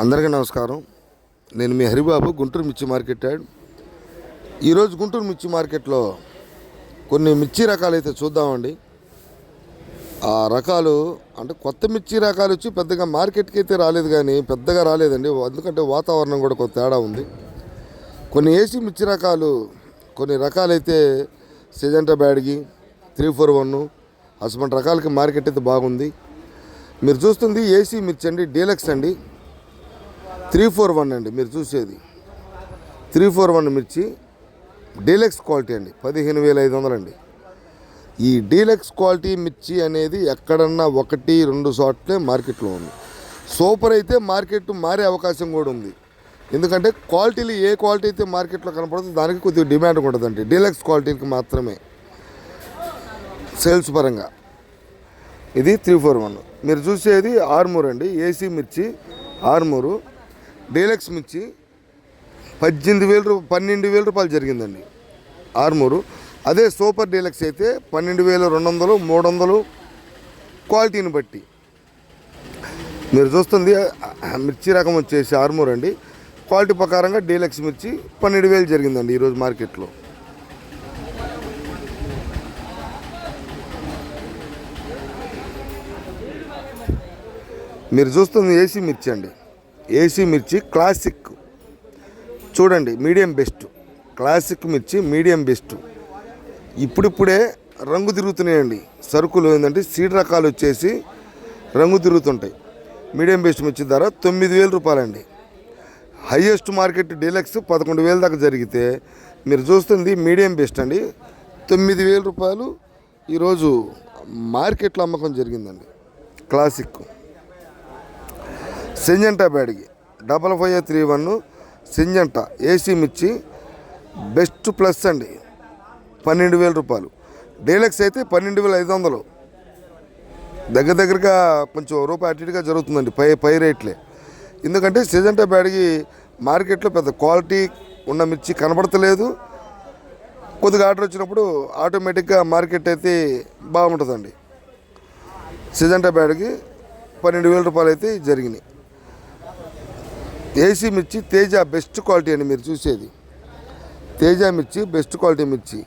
అందరికీ నమస్కారం. నేను మీ హరిబాబు గుంటూరు మిర్చి మార్కెట్ యాడ్. ఈరోజు గుంటూరు మిర్చి మార్కెట్లో కొన్ని మిర్చి రకాలు అయితే చూద్దామండి. ఆ రకాలు అంటే కొత్త మిర్చి రకాలు వచ్చి పెద్దగా మార్కెట్కి అయితే రాలేదు కానీ పెద్దగా రాలేదండి. ఎందుకంటే వాతావరణం కూడా కొంత తేడా ఉంది. కొన్ని ఏసీ మిర్చి రకాలు కొన్ని రకాలైతే Syngenta Byadgi three four one అసలు రకాలకి మార్కెట్ అయితే బాగుంది. మీరు చూస్తుంది ఏసీ మిర్చి అండి డీలక్స్ అండి. త్రీ ఫోర్ వన్ అండి మీరు చూసేది. త్రీ ఫోర్ వన్ మిర్చి డీలక్స్ క్వాలిటీ అండి పదిహేను వేల ఐదు వందలండి ఈ డీలక్స్ క్వాలిటీ మిర్చి అనేది ఎక్కడన్నా ఒకటి రెండు చోట్లే మార్కెట్లో ఉంది. సూపర్ అయితే మార్కెట్ మారే అవకాశం కూడా ఉంది. ఎందుకంటే క్వాలిటీలు ఏ క్వాలిటీ అయితే మార్కెట్లో కనపడుతుందో దానికి కొద్దిగా డిమాండ్ ఉంటుందండి డీలక్స్ క్వాలిటీకి మాత్రమే. సేల్స్ పరంగా. ఇది త్రీ ఫోర్ వన్. మీరు చూసేది ఆర్మూర్ అండి ఏసీ మిర్చి ఆర్మూరు. డీలక్స్ మిర్చి పద్దెనిమిది వేల రూపాయలు పన్నెండు వేల రూపాయలు జరిగిందండి. ఆర్మూరు. అదే సూపర్ డీలక్స్ అయితే పన్నెండు వేల రెండు వందలు మూడు వందలు క్వాలిటీని బట్టి. మీరు చూస్తుంది మిర్చి రకం వచ్చేసి ఆర్మూర్ అండి. క్వాలిటీ ప్రకారంగా డీలక్స్ మిర్చి పన్నెండు వేలు జరిగిందండి ఈరోజు మార్కెట్లో. మీరు చూస్తుంది ఏసీ మిర్చి అండి. ఏసీ మిర్చి క్లాసిక్. చూడండి మీడియం బెస్ట్. క్లాసిక్ మిర్చి మీడియం బెస్ట్. ఇప్పుడిప్పుడే రంగు తిరుగుతున్నాయండి. సరుకులు ఏంటంటే సీడ్ రకాలు వచ్చేసి రంగు తిరుగుతుంటాయి. మీడియం బెస్ట్ మిర్చి ధర తొమ్మిది వేల రూపాయలండి. హయ్యెస్ట్ మార్కెట్ డీలక్స్ పదకొండు వేల దాకా జరిగితే మీరు చూస్తుంది మీడియం బెస్ట్ అండి. తొమ్మిది వేల రూపాయలు ఈరోజు మార్కెట్లో అమ్మకం జరిగిందండి. Classic. Syngenta Byadgi double five three one Syngenta. AC మిర్చి బెస్ట్ ప్లస్ అండి. పన్నెండు వేల రూపాయలు. డీలక్స్ అయితే పన్నెండు వేల ఐదు వందలు. దగ్గర దగ్గరగా కొంచెం రూపాయి అటు ఇటుగా జరుగుతుందండి పై పై రేట్లే. ఎందుకంటే సిజంటా బ్యాడ్కి మార్కెట్లో పెద్ద క్వాలిటీ ఉన్న మిర్చి కనబడతలేదు. కొద్దిగా ఆర్డర్ వచ్చినప్పుడు ఆటోమేటిక్గా మార్కెట్ అయితే బాగుంటుందండి. సిజంటా బ్యాడ్కి పన్నెండు వేల రూపాయలు అయితే జరిగినాయి. ఏసీ మిర్చి తేజ బెస్ట్ క్వాలిటీ అండి మీరు చూసేది. తేజ మిర్చి బెస్ట్ క్వాలిటీ మిర్చి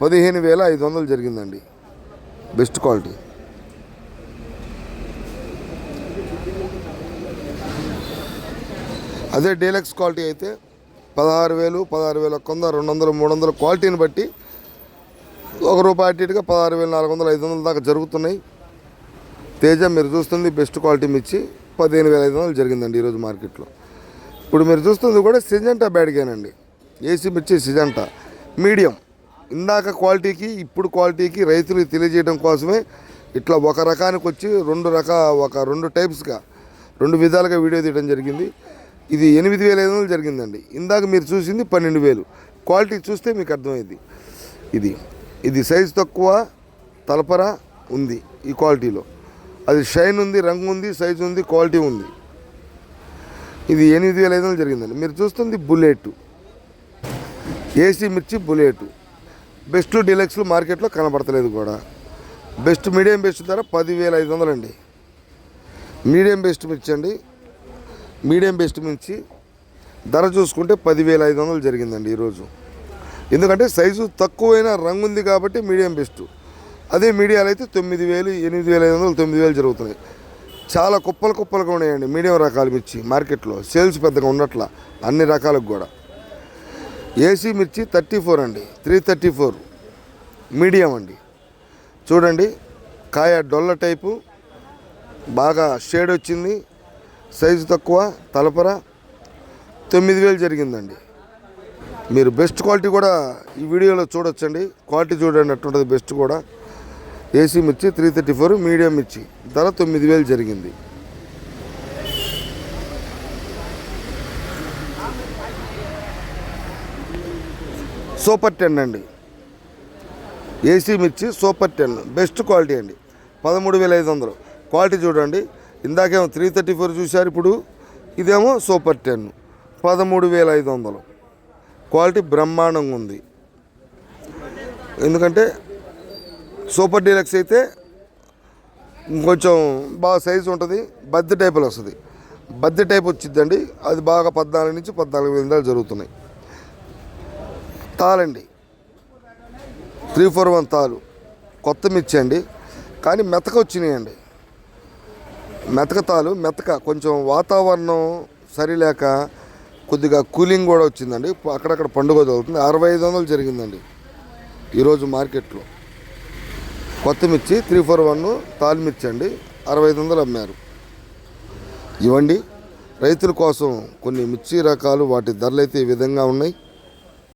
పదిహేను వేల ఐదు వందలు జరిగిందండి. Best quality. అదే డీలక్స్ క్వాలిటీ అయితే పదహారు వేలు పదహారు వేల కొంద రెండు వందలు మూడు వందలు క్వాలిటీని బట్టి ఒక రూపాయి అటు ఇటుగా పదహారు వేల నాలుగు వందలు ఐదు వందల దాకా జరుగుతున్నాయి. తేజ మీరు చూస్తుంది బెస్ట్ క్వాలిటీ మిర్చి పదిహేను వేల ఐదు వందలు జరిగిందండి ఈరోజు మార్కెట్లో. ఇప్పుడు మీరు చూస్తుంది కూడా సిజంటా బ్యాడ్గానండి. ఏసీ మిర్చి సిజంటా. మీడియం. ఇందాక క్వాలిటీకి ఇప్పుడు క్వాలిటీకి రైతులకు తెలియజేయడం కోసమే ఇట్లా ఒక రకానికి వచ్చి రెండు రక ఒక రెండు టైప్స్గా రెండు విధాలుగా వీడియో తీయడం జరిగింది. ఇది ఎనిమిది వేల ఐదు వందలు జరిగిందండి. ఇందాక మీరు చూసింది పన్నెండు వేలు. క్వాలిటీ చూస్తే మీకు అర్థమైంది. ఇది ఇది సైజు తక్కువ తలపర ఉంది ఈ క్వాలిటీలో. అది షైన్ ఉంది రంగు ఉంది సైజు ఉంది క్వాలిటీ ఉంది. ఇది ఎనిమిది వేల ఐదు వందలు జరిగిందండి. మీరు చూస్తుంది బుల్లెట్. ఏసీ మిర్చి బుల్లెట్. బెస్ట్ డీలక్స్లు మార్కెట్లో కనబడతలేదు కూడా. బెస్ట్ మీడియం బెస్ట్ ధర పదివేల ఐదు వందలండి. మీడియం బెస్ట్ మిర్చి అండి. మీడియం బెస్ట్ మిర్చి ధర చూసుకుంటే పదివేల ఐదు వందలు జరిగిందండి ఈరోజు. ఎందుకంటే సైజు తక్కువైన రంగు ఉంది కాబట్టి మీడియం బెస్ట్. అదే మీడియాలు అయితే తొమ్మిది వేలు ఎనిమిది వేల ఐదు వందలు తొమ్మిది వేలు జరుగుతున్నాయి. చాలా కుప్పలు కుప్పలుగా ఉన్నాయండి. మీడియం రకాల మిర్చి మార్కెట్లో. సేల్స్ పెద్దగా ఉండట్లా అన్ని రకాలకు కూడా. ఏసీ మిర్చి థర్టీ ఫోర్ అండి. Three thirty four. మీడియం అండి. చూడండి కాయ డొల్ల టైపు. బాగా షేడ్ వచ్చింది. సైజు తక్కువ తలపర. తొమ్మిది వేలు జరిగిందండి. మీరు బెస్ట్ క్వాలిటీ కూడా ఈ వీడియోలో చూడొచ్చండి. క్వాలిటీ చూడండి అట్టుంటుంది బెస్ట్ కూడా. ఏసీ మిర్చి త్రీ థర్టీ ఫోర్ మీడియం మిర్చి. ధర తొమ్మిది వేలు జరిగింది. సూపర్ టెన్ అండి. ఏసీ మిర్చి సూపర్ టెన్ బెస్ట్ క్వాలిటీ అండి. పదమూడు వేల ఐదు వందలు. క్వాలిటీ చూడండి. ఇందాకేమో త్రీ థర్టీ ఫోర్ చూశారు ఇప్పుడు. ఇదేమో సూపర్ టెన్ పదమూడు వేల ఐదు వందలు. క్వాలిటీ బ్రహ్మాండంగా ఉంది. ఎందుకంటే సూపర్ డీలక్స్ అయితే కొంచెం బాగా సైజు ఉంటుంది బద్ది టైపులో వస్తుంది. బద్దె టైప్ వచ్చిందండి అది బాగా పద్నాలుగు నుంచి పద్నాలుగు వేల దాకా జరుగుతున్నాయి. తాళండి త్రీ ఫోర్ వన్ తాలు. కొత్త మిర్చి అండి కానీ మెతక వచ్చినాయండి. మెతక తాలు మెతక కొంచెం వాతావరణం సరిలేక కొద్దిగా కూలింగ్ కూడా వచ్చిందండి. అక్కడక్కడ పండుగ జరుగుతుంది. అరవై ఐదు వందలు జరిగిందండి ఈరోజు మార్కెట్లో. కొత్త మిర్చి త్రీ ఫోర్ వన్ తాలు మిర్చి అండి. అరవై ఐదు వందలు అమ్మారు. ఇవ్వండి. రైతుల కోసం కొన్ని మిర్చి రకాలు వాటి ధరలు అయితే ఈ విధంగా ఉన్నాయి.